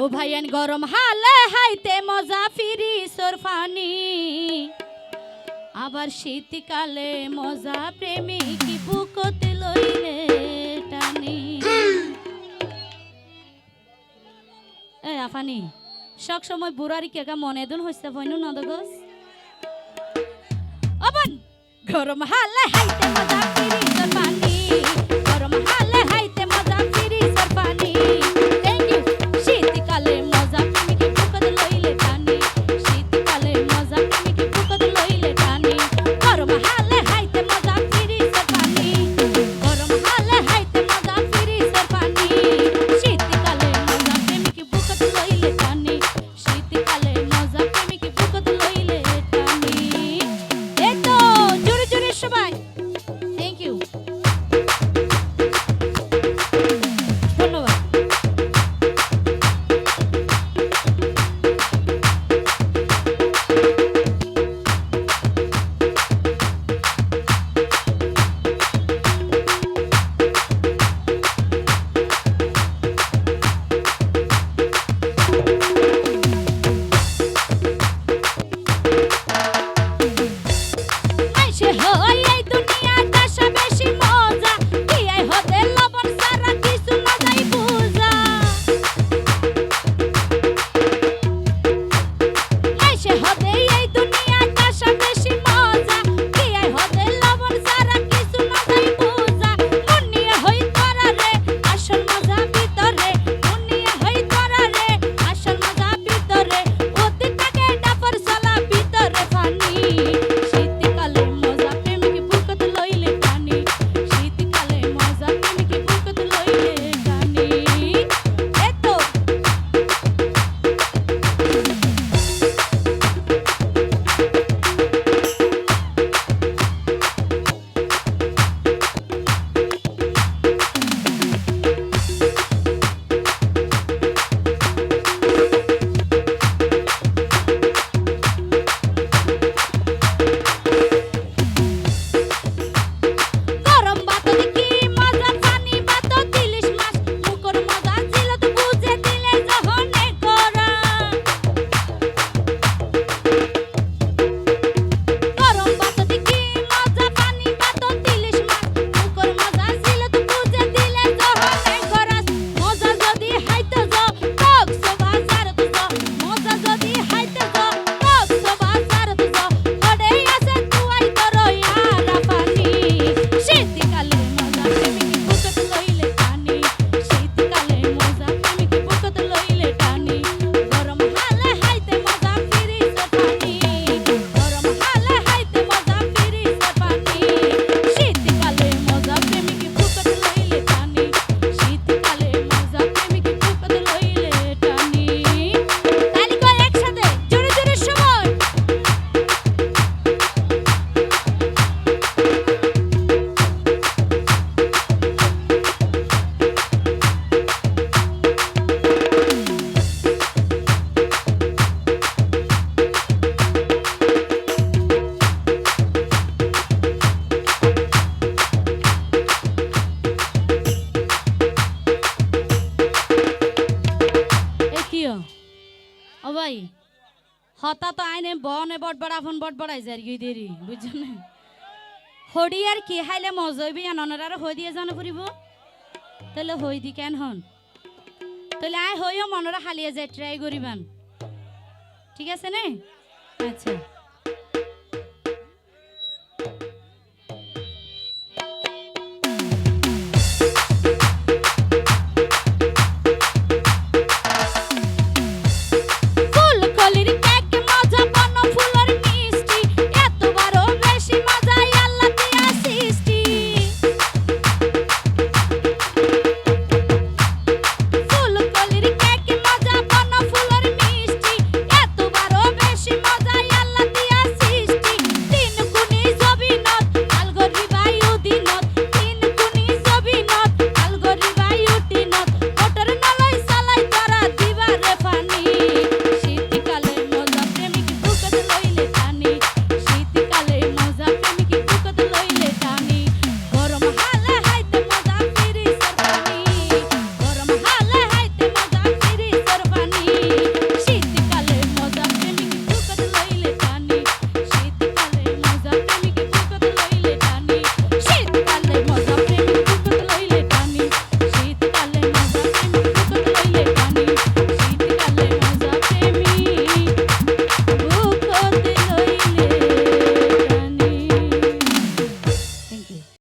ও ভাইয়ান গরম হালে হাইতে মজা ফিরি সরফানি। আবার শীতকালে মজা প্রেমিক বুকতে লইলে টানি। এ, আফানি সব সময় বুড়ারি কেকা মনে দুন হইছে বইনু নদগস? অবন গরম হালে হাইতে মজা ফিরি ভাই, হতা তো আইনে বনে বটবড়া ফোন বটবড়াই যায় গিয়ে দেরি, বুঝছেন হড়ি আর কি হাইলে মজবি আননের আর হই দিয়ে জানো ফুরিব। তাহলে হই দি কেন হন? তাহলে আয় হইও মনরা হালিয়ে যায়, ট্রাই করিবান। ঠিক আছে না? আচ্ছা।